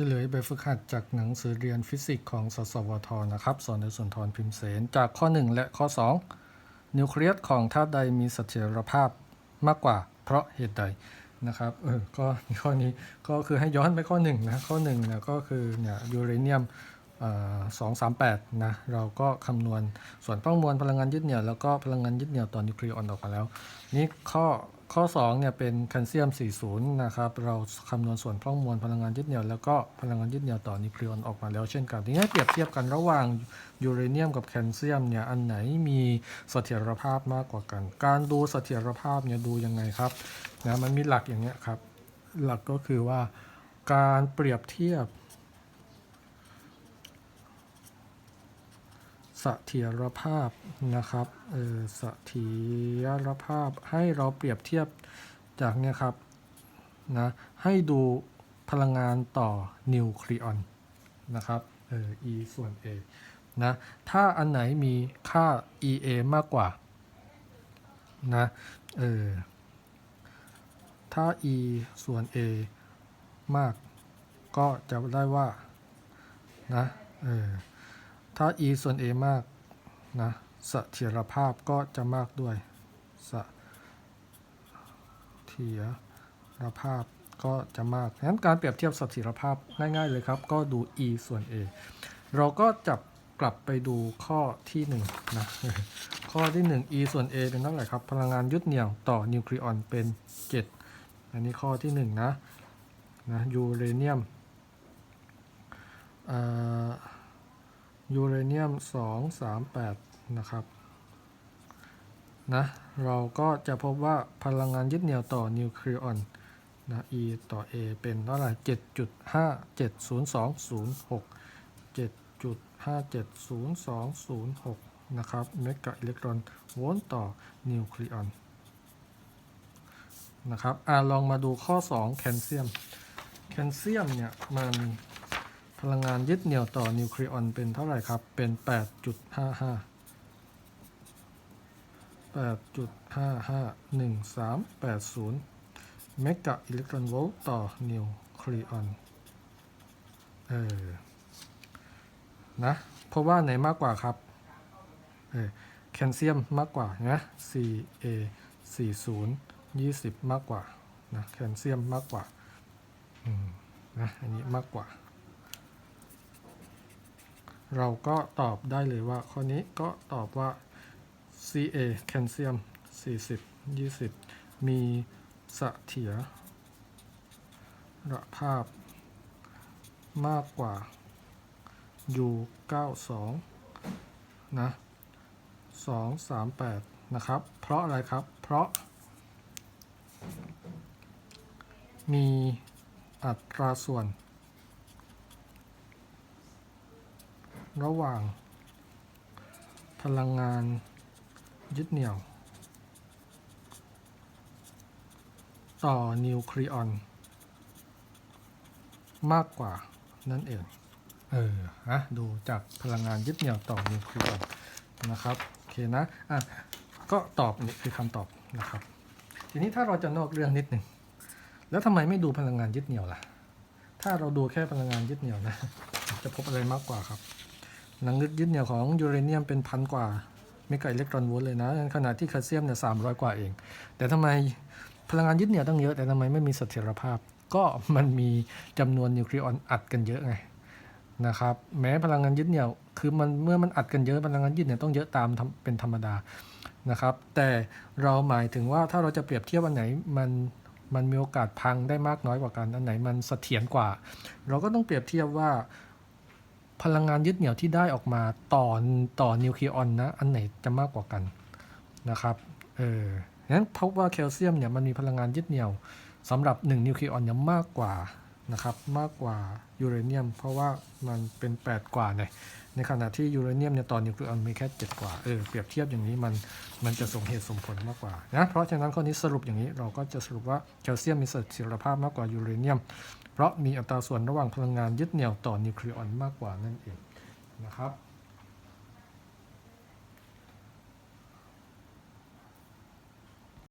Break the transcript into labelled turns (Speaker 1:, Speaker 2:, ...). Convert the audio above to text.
Speaker 1: ฉลยแบบฝึกหัดจากหนังสือเรียนฟิสิกส์ของสสวทนะครับ สอนโดยสุนทรพิมพ์เสน จากข้อ 1 และข้อ 2 นิวเคลียสของธาตุใดมีเสถียรภาพมากกว่าเพราะเหตุใดนะครับ เออ ก็ข้อนี้ก็คือให้ย้อนไปข้อ1นะ ข้อ1เนี่ยก็คือเนี่ยยูเรเนียมสองสามแปดนะ เราก็คำนวณส่วนต้องมวลพลังงานยึดเหนี่ยวแล้วก็พลังงานยึดเหนี่ยวต่อนิวเคลียออนออกมาแล้ว นี่ข้อ ข้อ2เนี่ยเป็นแคลเซียม 40 นะครับ เราคำนวณส่วนพร่องมวลพลังงานยึดเหนี่ยวแล้วก็พลังงานยึดเหนี่ยวต่อนิวเคลียร์ออนออกมาแล้วเช่นกัน ทีนี้เปรียบเทียบกันระหว่างยูเรเนียมกับแคลเซียมเนี่ยอันไหนมีเสถียรภาพมากกว่ากัน การดูเสถียรภาพเนี่ยดูยังไงครับนะมันมีหลักอย่างเงี้ยครับ หลักก็คือว่าการเปรียบเทียบ สถียรภาพนะครับเออสถียรภาพให้เราเปรียบเทียบจากเนี่ยครับนะให้ดูพลังงานต่อนิวเคลียอนนะครับเออ E ส่วน A นะถ้าอันไหนมีค่า EA มากกว่านะเออถ้า E ส่วน A มาก ก็จะได้ว่านะเออ ถ้า e ส่วน a มากนะเสถียรภาพก็จะมากด้วยเสถียรภาพก็จะมากงั้นการเปรียบเทียบเสถียรภาพง่ายๆเลยครับ ก็ดู e ส่วน a เราก็จับกลับไปดูข้อที่1นงนะข้อที่ 1 e ส่วน a เป็นเท่าไหร่ครับ พลังงานยึดเหนี่ยวต่อนิวเคลียอนเป็น 7 อันนี้ข้อที่ 1 นะนะยูเรเนียมอ่อ ยูเรเนียม 238 นะครับนะเราก็จะพบว่าพลังงานยึดเหนี่ยวต่อนิวเคลียร์ออนนะ E ต่อ A เป็นเท่าไหร่7.570206 7.570206 นะครับ เมกะอิเล็กตรอนโวลต์ต่อนิวเคลียร์ออนนะครับอ่าลองมาดูข้อ 2 แคลเซียม แคลเซียมเนี่ยมัน พลังงานยึดเหนี่ยวต่อนิวเคลียร์ออนเป็นเท่าไหร่ครับ เป็น 8.55 8.551380 เมกะอิเล็กตรอนโวลต์ต่อนิวเคลียร์ออน เออ นะ เพราะว่าไหนมากกว่าครับ เออ แคลเซียมมากกว่านะ Ca 40 20 มากกว่า นะ แคลเซียมมากกว่า อืม นะ อันนี้มากกว่า เราก็ตอบได้เลยว่า ข้อนี้ก็ตอบว่า Ca แคลเซียม 40 20 มีสเสถียรภาพ มากกว่า U 92 นะ 238 นะครับ เพราะอะไรครับ เพราะ มีอัตราส่วน ระหว่าง พลังงานยึดเหนี่ยว ต่อนิวเคลียร์ออน มากกว่านั่นเอง เออนะดูจากพลังงานยึดเหนี่ยวต่อนิวเคลียร์ออนนะครับ โอเคนะ อะ ก็ตอบนี่คือคำตอบนะครับ ทีนี้ถ้าเราจะนอกเรื่องนิดหนึ่ง แล้วทำไมไม่ดูพลังงานยึดเหนี่ยวล่ะ ถ้าเราดูแค่พลังงานยึดเหนี่ยวนะ จะพบอะไรมากกว่าครับ พลังยึดเหนี่ยวของยูเรเนียมเป็นพันกว่าเมกะอิเล็กตรอนโวลต์เลยนะขณะที่แคลเซียมเนี่ยสามร้อยกว่าเอง แต่ทำไมพลังงานยึดเหนี่ยวตั้งเยอะ แต่ทำไมไม่มีเสถียรภาพ ก็มันมีจำนวนนิวเคลียร์ออนอัดกันเยอะไงนะครับแม้พลังงานยึดเหนี่ยวคือมันเมื่อมันอัดกันเยอะพลังงานยึดเหนี่ยวต้องเยอะตามเป็นธรรมดานะครับ แต่เราหมายถึงว่าถ้าเราจะเปรียบเทียบอันไหนมันมันมีโอกาสพังได้มากน้อยกว่ากันอันไหนมันเสถียรกว่า เราก็ต้องเปรียบเทียบว่า พลังงานยึดเหนี่ยวที่ได้ออกมาต่อต่อนิวเคลียร์ออนนะ อันไหนจะมากกว่ากันนะครับ เอองั้นพบว่าแคลเซียมเนี่ยมันมีพลังงานยึดเหนี่ยวสำหรับ 1 นิวเคลียร์ออนเนี่ยมากกว่านะครับมากกว่ายูเรเนียม เพราะว่ามันเป็น 8 กว่าเนี่ยในขณะที่ยูเรเนียมเนี่ยต่อนิวเคลียร์ออนมีแค่ 7 กว่าเออเปรียบเทียบอย่างนี้มันมันจะสมเหตุสมผลมากกว่านะเพราะฉะนั้นข้อนี้สรุปอย่างนี้เราก็จะสรุปว่าแคลเซียมมีเสถียรภาพมากกว่ายูเรเนียม เพราะมีอัตราส่วนระหว่างพลังงานยึดเหนี่ยวต่อนิวเคลียร์ออนมากกว่านั่นเองนะครับ